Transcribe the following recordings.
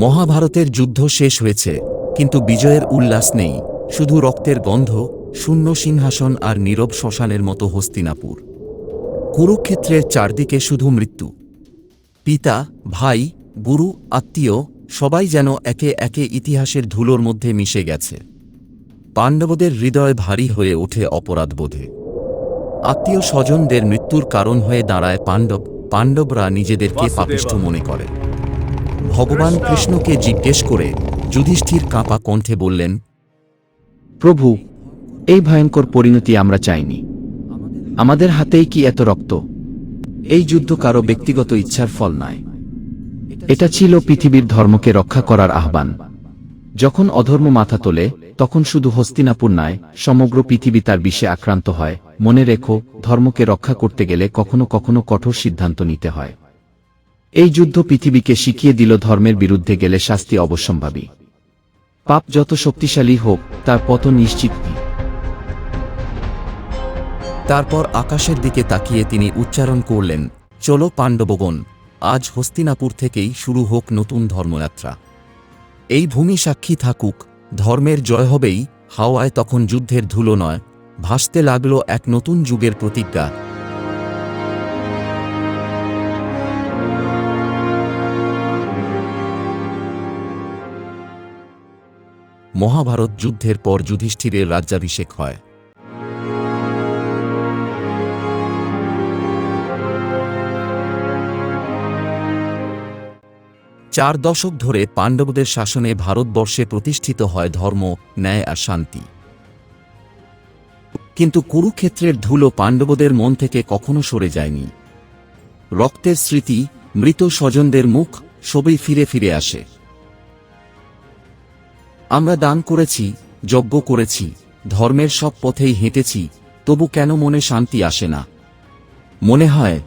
মহাভারতের যুদ্ধ শেষ হয়েছে, কিন্তু বিজয়ের উল্লাস নেই। শুধু রক্তের গন্ধ, শূন্য সিংহাসন আর নীরব শ্মশানের মতো হস্তিনাপুর। কুরুক্ষেত্রের চারদিকে শুধু মৃত্যু। পিতা, ভাই, গুরু, আত্মীয়, সবাই যেন একে একে ইতিহাসের ধুলোর মধ্যে মিশে গেছে। পাণ্ডবদের হৃদয় ভারী হয়ে ওঠে অপরাধবোধে আত্মীয় স্বজনদের মৃত্যুর কারণ হয়ে দাঁড়ায় পাণ্ডব। পাণ্ডবরা নিজেদেরকে পাপিষ্ঠ মনে করে। ভগবান কৃষ্ণকে জিজ্ঞেস করে যুধিষ্ঠির কাঁপা কণ্ঠে বললেন, প্রভু, এই ভয়ঙ্কর পরিণতি আমরা চাইনি। আমাদের হাতেই কি এত রক্ত? এই যুদ্ধ কারও ব্যক্তিগত ইচ্ছার ফল নয়। এটা ছিল পৃথিবীর ধর্মকে রক্ষা করার আহ্বান। যখন অধর্ম মাথা তোলে, তখন শুধু হস্তিনাপুর নয়, সমগ্র পৃথিবী তার বিষে আক্রান্ত হয়। মনে রেখো, ধর্মকে রক্ষা করতে গেলে কখনো কখনো কঠোর সিদ্ধান্ত নিতে হয়। এই যুদ্ধ পৃথিবীকে শিখিয়ে দিল ধর্মের বিরুদ্ধে গেলে শাস্তি অবশ্যম্ভাবী। পাপ যত শক্তিশালী হোক, তার পতন নিশ্চিত তারপর আকাশের দিকে তাকিয়ে তিনি উচ্চারণ করলেন, চলো পাণ্ডবগণ, আজ হস্তিনাপুর থেকেই শুরু হোক নতুন ধর্মযাত্রা। এই ভূমি সাক্ষী থাকুক, ধর্মের জয় হবেই, হাওয়ায় তখন যুদ্ধের ধুলো নয়, ভাসতে লাগল এক নতুন যুগের প্রতিজ্ঞা। মহাভারত যুদ্ধের পর যুধিষ্ঠিরের রাজ্যাভিষেক হয়। চার দশক ধরে পাণ্ডবদের শাসনে ভারতবর্ষে প্রতিষ্ঠিত হয় ধর্ম, ন্যায় আর শান্তি। কিন্তু কুরুক্ষেত্রের ধুলো পাণ্ডবদের মন থেকে কখনো সরে যায়নি। রক্তের স্মৃতি মৃত স্বজনদের মুখ সবই ফিরে ফিরে আসে। আমরা দান করেছি, যজ্ঞ করেছি, ধর্মের সব পথেই হেঁটেছি, তবু কেন মনে শান্তি আসে না? মনে হয়,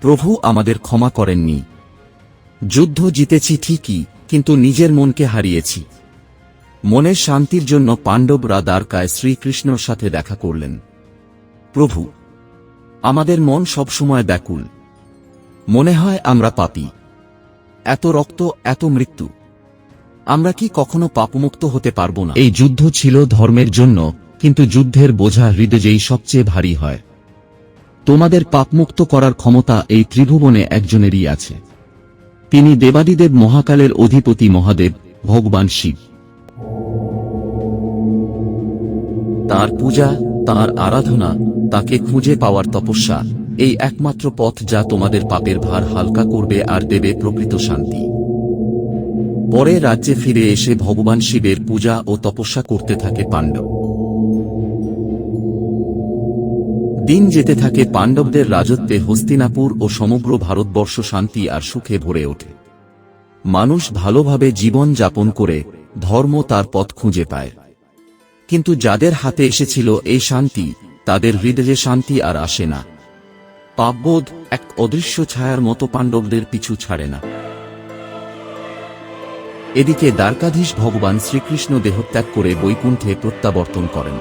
প্রভু আমাদের ক্ষমা করেননি। যুদ্ধ জিতেছি ঠিকই, কিন্তু নিজের মনকে হারিয়েছি। মনের শান্তির জন্য পাণ্ডবরা দ্বারকায় শ্রীকৃষ্ণর সাথে দেখা করলেন। প্রভু, আমাদের মন সবসময় ব্যাকুল। মনে হয় আমরা পাপি। এত রক্ত, এত মৃত্যু। আমরা কি কখনো পাপমুক্ত হতে পারব না? এই যুদ্ধ ছিল ধর্মের জন্য, কিন্তু যুদ্ধের বোঝা হৃদয়েই সবচেয়ে ভারী হয়। তোমাদের পাপমুক্ত করার ক্ষমতা এই ত্রিভুবনে একজনেরই আছে। তিনি দেবাদিদেব মহাকালের অধিপতি মহাদেব, ভগবান শিব। তার পূজা, তার আরাধনা, তাকে খুঁজে পাওয়ার তপস্যা, এই একমাত্র পথ যা তোমাদের পাপের ভার হালকা করবে আর দেবে প্রকৃত শান্তি। পরে রাজ্যে ফিরে এসে ভগবান শিবের পূজা ও তপস্যা করতে থাকে পাণ্ডব। দিন যেতে থাকে, পাণ্ডবদের রাজত্বে হস্তিনাপুর ও সমগ্র ভারতবর্ষ শান্তি আর সুখে ভরে ওঠে। মানুষ ভালোভাবে জীবন যাপন করে, ধর্ম তার পথ খুঁজে পায়। কিন্তু যাদের হাতে এসেছিল এই শান্তি, তাদের হৃদয়ে শান্তি আর আসে না। পাপবোধ এক অদৃশ্য ছায়ার মতো পাণ্ডবদের পিছু ছাড়ে না। এদিকে দ্বারকাধীশ ভগবান শ্রীকৃষ্ণ দেহত্যাগ করে বৈকুণ্ঠে প্রত্যাবর্তন করেন।